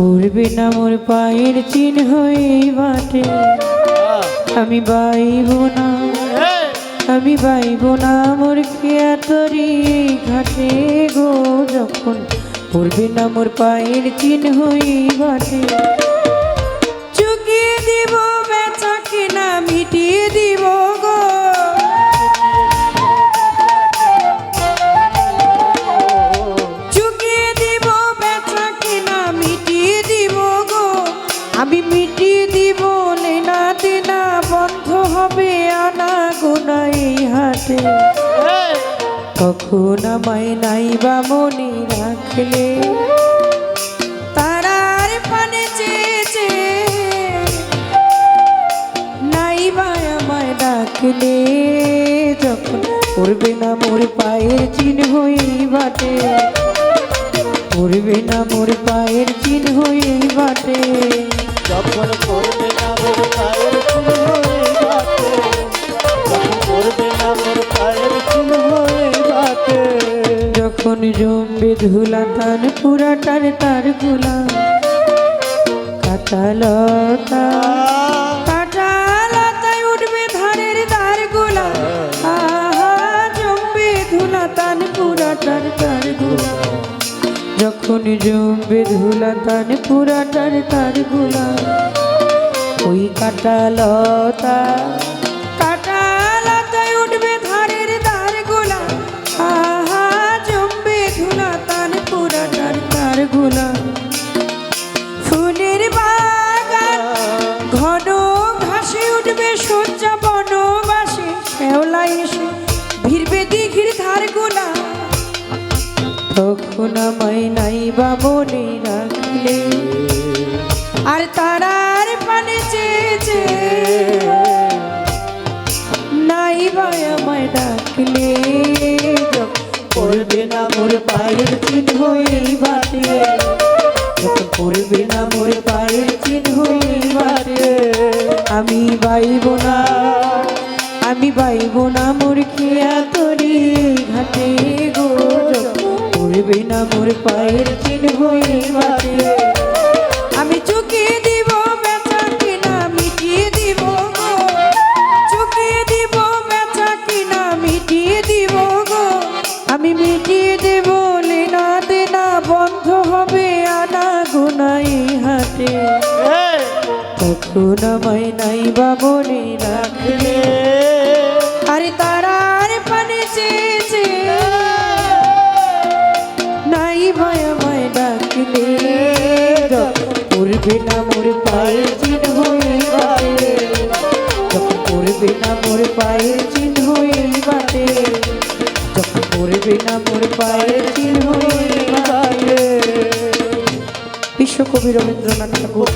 পড়বে না মোর পায়ের চিন হয়ে বাটে আমি বাইব না, আমি বাইব না মোর কেয়া তরি ঘাটে গো। যখন পড়বে না মোর পায়ের চিন হয়ে বাটে আমি মিটিয়ে দিব লেনা দেনা বন্ধ হবে আনা গোনা এই। হাটে কখন আমায় নাই বা মনে রাখলে? তারার পানে চেয়েছে নাই বা আমায় ডাকলে? যখন পড়বে না মোর পায়ের চিহ্ন এই বাটে। পড়বে না মোর পায়ের চিহ্ন এই বাটে। যখন করবে না মোর পায়ের যখন করবে না মোর পায়ের বাটে যখন জমবে ধুলা তান পুরাটার তারগুলা কাটালতা যখন জমবে ধুলা তান পুরাটার তারগুলা, ওই কাটা লতা কাটালতা, কাটালতায় উঠবে ধারের ধারগুলা, আহা জমবে ধুলা তান পুরাটার তারগুলা। ফুলের বাগান, ঘন আর তারার পানে চেয়েছে। নাই বা আমায় ডাকলে করবে না মোর পায়ের চিহ্ন এই বাটে পড়বে না মোর পায়ের চিহ্ন এই বাটে আমি বাইব না, আমি বাইব না মোর খেয়া তরি ঘাটে গো। পড়বে না মোর পায়ের চিহ্ন এই বাটে বন্ধ হবে আনা গোনাই হাতে তখন আমায় নাই বা মনে রাখলে। আরে তারার পানে চেয়েছে। নাই ভয় আমায় ডাকলে। পড়বে না মোর চিহ্ন এই বাটে। যখন পড়বে না মোর পায়ের চিহ্ন এই বাটে। যখন পড়বে না মোর চিহ্ন এই বাটে। বিশ্বকবি রবীন্দ্রনাথ ঠাকুর।